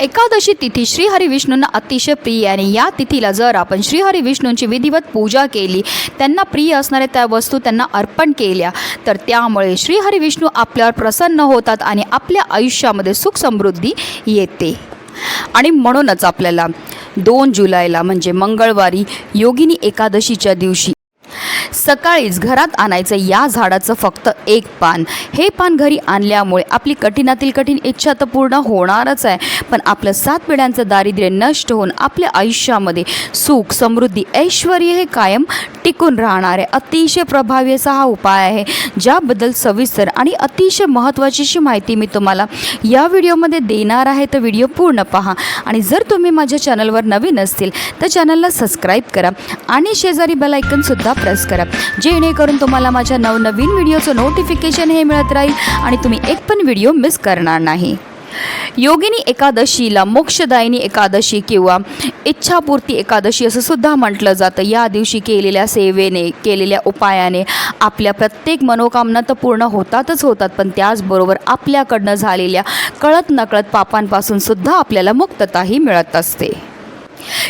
एकादशी तिथी श्रीहरी विष्णूंना अतिशय प्रिय आणि या तिथीला जर आपण श्रीहरी विष्णूंची विधिवत पूजा केली त्यांना प्रिय असणाऱ्या त्या वस्तू त्यांना अर्पण केल्या तर त्यामुळे श्रीहरी विष्णू आपल्यावर प्रसन्न होतात आणि आपल्या आयुष्यामध्ये सुख समृद्धी येते. आणि म्हणूनच आपल्याला दोन जुलैला म्हणजे मंगळवारी योगिनी एकादशीच्या दिवशी सकाळीच घरात आणायचं या झाडाचं फक्त एक पान. हे पान घरी आणल्यामुळे आपली कठीणातील कठीण इच्छा तर पूर्ण होणारच आहे. पण आपलं सात पिढ्यांचं दारिद्र्य नष्ट होऊन आपल्या आयुष्यामध्ये सुख समृद्धी ऐश्वर हे कायम टिकून राहणार आहे. अतिशय प्रभावी असा हा उपाय आहे. ज्याबद्दल सविस्तर आणि अतिशय महत्त्वाची अशी माहिती मी तुम्हाला या व्हिडिओमध्ये देणार आहे. तर व्हिडिओ पूर्ण पहा. आणि जर तुम्ही माझ्या चॅनलवर नवीन असतील तर चॅनलला सबस्क्राईब करा आणि शेजारी बेल आयकनसुद्धा प्रेस करा. जेणेकरून तुम्हाला माझ्या नवनवीन व्हिडिओचं नोटिफिकेशन हे मिळत राहील आणि तुम्ही एक पण व्हिडिओ मिस करणार नाही. योगिनी एकादशीला मोक्षदायिनी एकादशी किंवा इच्छापूर्ती एकादशी असं सुद्धा म्हटलं जातं. या दिवशी केलेल्या सेवेने केलेल्या उपायाने आपल्या प्रत्येक मनोकामना तर पूर्ण होतातच होतात पण त्याचबरोबर आपल्याकडनं झालेल्या कळत नकळत पापांपासून सुद्धा आपल्याला मुक्तताही मिळत असते.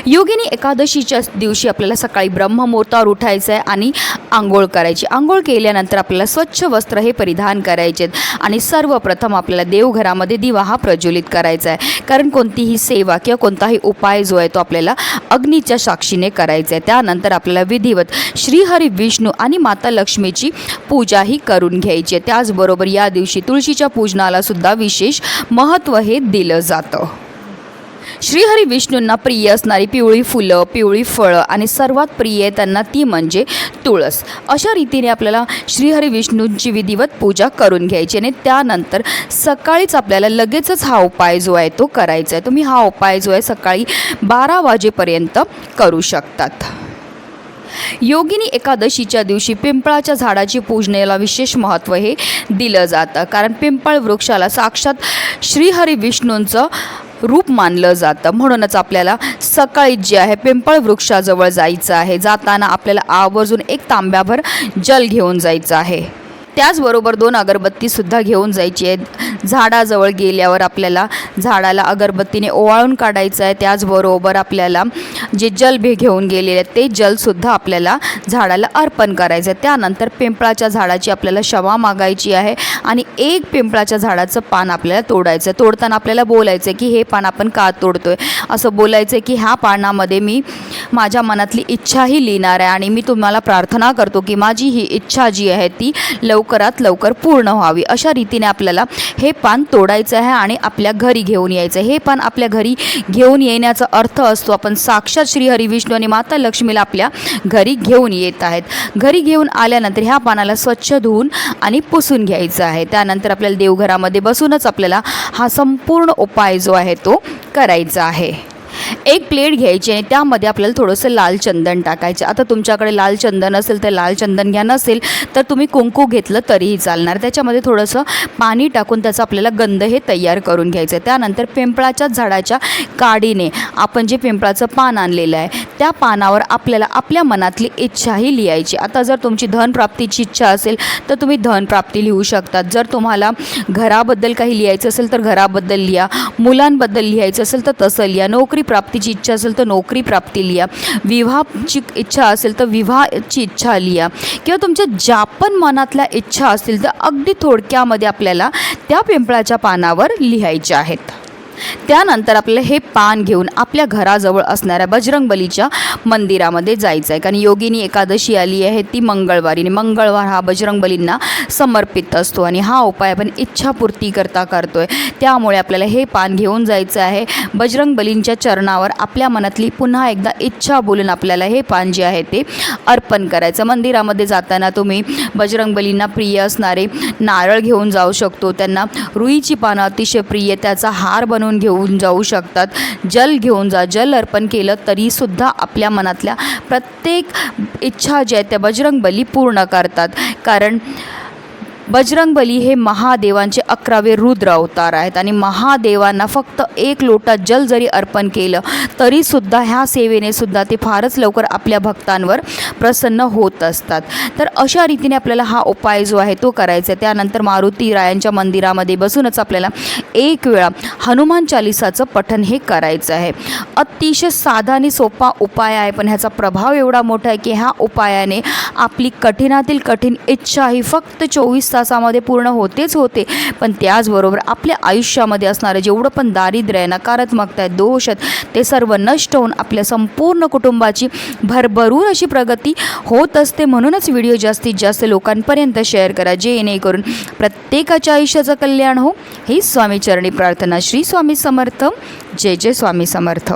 योगिनी एकादशीच्या दिवशी आपल्याला सकाळी ब्रह्ममुहूर्तावर उठायचं आहे आणि आंघोळ करायची. आंघोळ केल्यानंतर आपल्याला स्वच्छ वस्त्र हे परिधान करायचे आणि सर्वप्रथम आपल्याला देवघरामध्ये दिवा हा प्रज्वलित करायचा आहे कारण कोणतीही सेवा किंवा कोणताही उपाय जो आहे तो आपल्याला अग्नीच्या साक्षीने करायचा आहे त्यानंतर आपल्याला विधिवत श्रीहरी विष्णू आणि माता लक्ष्मीची पूजाही करून घ्यायची आहे. त्याचबरोबर या दिवशी तुळशीच्या पूजनाला सुद्धा विशेष महत्त्व हे दिलं जातं. श्रीहरी विष्णूंना प्रिय असणारी पिवळी फुलं पिवळी फळं आणि सर्वात प्रिय आहे त्यांना ती म्हणजे तुळस. अशा रीतीने आपल्याला श्रीहरी विष्णूंची विधिवत पूजा करून घ्यायची आणि त्यानंतर सकाळीच आपल्याला लगेचच हा उपाय जो आहे तो करायचा आहे. तुम्ही हा उपाय जो आहे सकाळी बारा वाजेपर्यंत करू शकतात. योगिनी एकादशीच्या दिवशी पिंपळाच्या झाडाची पूजनेला विशेष महत्त्व हे दिलं जातं. कारण पिंपळ वृक्षाला साक्षात श्रीहरी विष्णूंचं रूप मानलं जातं. म्हणूनच आपल्याला सकाळी जे आहे पिंपळ वृक्षाजवळ जायचं आहे. जाताना आपल्याला आवर्जून एक तांब्याभर जल घेऊन जायचं आहे. त्याचबरोबर दोन अगरबत्तीसुद्धा घेऊन जायची आहे झाडाजवळ गेल्यावर आपल्याला झाडाला अगरबत्तीने ओवाळून काढायचं आहे. त्याचबरोबर आपल्याला जे जलभे घेऊन गेलेले आहेत ते जलसुद्धा आपल्याला झाडाला अर्पण करायचं आहे. त्यानंतर पिंपळाच्या झाडाची आपल्याला क्षमा मागायची आहे आणि एक पिंपळाच्या झाडाचं पान आपल्याला तोडायचं आहे. तोडताना आपल्याला बोलायचं आहे की हे पान आपण का तोडतो आहे असं बोलायचं आहे की ह्या पानामध्ये मी माझ्या मनातली इच्छाही लिहिणार आहे आणि मी तुम्हाला प्रार्थना करतो की माझी ही इच्छा जी आहे ती लवकरात लवकर पूर्ण व्हावी. अशा रीतीने आपल्याला हे पान तोडायचं आहे आणि आपल्या घरी घेऊन यायचं आहे. हे पान आपल्या घरी घेऊन येण्याचा अर्थ असतो आपण साक्षात श्री हरिविष्णू आणि माता लक्ष्मीला आपल्या घरी घेऊन येत आहेत. घरी घेऊन आल्यानंतर ह्या पानाला स्वच्छ धुवून आणि पुसून घ्यायचं आहे. त्यानंतर आपल्याला देवघरामध्ये बसूनच आपल्याला हा संपूर्ण उपाय जो आहे तो करायचा आहे. एक प्लेट घ्यायची आणि त्यामध्ये आपल्याला थोडंसं लाल चंदन टाकायचं. आता तुमच्याकडे लाल चंदन असेल तर लाल चंदन घ्या नसेल तर तुम्ही कुंकू घेतलं तरीही चालणार. त्याच्यामध्ये थोडंसं पाणी टाकून त्याचं आपल्याला गंध हे तयार करून घ्यायचं आहे. त्यानंतर पिंपळाच्या झाडाच्या काडीने आपण जे पिंपळाचं पान आणलेलं आहे त्या पानावर आपल्याला आपल्या मनातली इच्छाही लिहायची. आता जर तुमची धनप्राप्तीची इच्छा असेल तर तुम्ही धनप्राप्ती लिहू शकतात. जर तुम्हाला घराबद्दल काही लिहायचं असेल तर घराबद्दल लिहा. मुलांबद्दल लिहायचं असेल तर तसं लिहा. नोकरी प्राप्त प्राप्तीची इच्छा असेल तर नोकरी प्राप्ती लिहा. विवाहाची इच्छा असेल तर विवाहाची इच्छा लिहा. किंवा तुमच्या ज्या पण मनातल्या इच्छा असतील तर अगदी थोडक्यामध्ये आपल्याला त्या पिंपळाच्या पानावर लिहायच्या आहेत. त्यानंतर आपल्याला हे पान घेऊन आपल्या घराजवळ असणाऱ्या बजरंगबलीच्या मंदिरामध्ये जायचं आहे कारण योगिनी एकादशी आली आहे ती मंगळवारी. आणि मंगळवार हा बजरंगबलींना समर्पित असतो. आणि हा उपाय आपण इच्छापूर्ती करता आहे त्यामुळे आपल्याला हे पान घेऊन जायचं आहे. बजरंगबलींच्या चरणावर आपल्या मनातली पुन्हा एकदा इच्छा बोलून आपल्याला हे पान जे आहे ते अर्पण करायचं. मंदिरामध्ये जाताना तुम्ही बजरंगबलींना प्रिय असणारे नारळ घेऊन जाऊ शकतो. त्यांना रुईची पानं अतिशय प्रिय त्याचा हार बनवून घेऊन जाऊ शकतात. जल घेऊन जा जल अर्पण केलं तरीसुद्धा आपल्या मनातल्या प्रत्येक इच्छा ज्या आहेत त्या बजरंगबली पूर्ण करतात. कारण बजरंगबली हे महादेवांचे अकरावे रुद्र अवतार आहेत आणि महादेवांना फक्त एक लोटा जल जरी अर्पण केलं तरीसुद्धा ह्या सेवेने सुद्धा ते फारच लवकर आपल्या भक्तांवर प्रसन्न होत असतात. तर अशा रीतीने आपल्याला हा उपाय जो आहे तो करायचा आहे. त्यानंतर मारुती रायांच्या मंदिरामध्ये बसूनच आपल्याला एक वेळा हनुमान चालिसाचं पठण हे करायचं आहे. अतिशय साधा आणि सोपा उपाय आहे पण ह्याचा प्रभाव एवढा मोठा आहे की ह्या उपायाने आपली कठीणातील कठीण इच्छा ही फक्त चोवीस चोवीस तासामध्ये पूर्ण होतेच होते. पण त्याचबरोबर आपल्या आयुष्यामध्ये असणारं जेवढं पण दारिद्र्य आहे नकारात्मकता आहे दोष आहेत ते सर्व नष्ट होऊन आपल्या संपूर्ण कुटुंबाची भरभरून अशी प्रगती होत असते. म्हणूनच व्हिडिओ जास्तीत जास्त लोकांपर्यंत शेअर करा. जेणेकरून प्रत्येकाच्या आयुष्याचं कल्याण हो. ही स्वामीचरणी प्रार्थना. श्री स्वामी समर्थ. जय जय स्वामी समर्थ.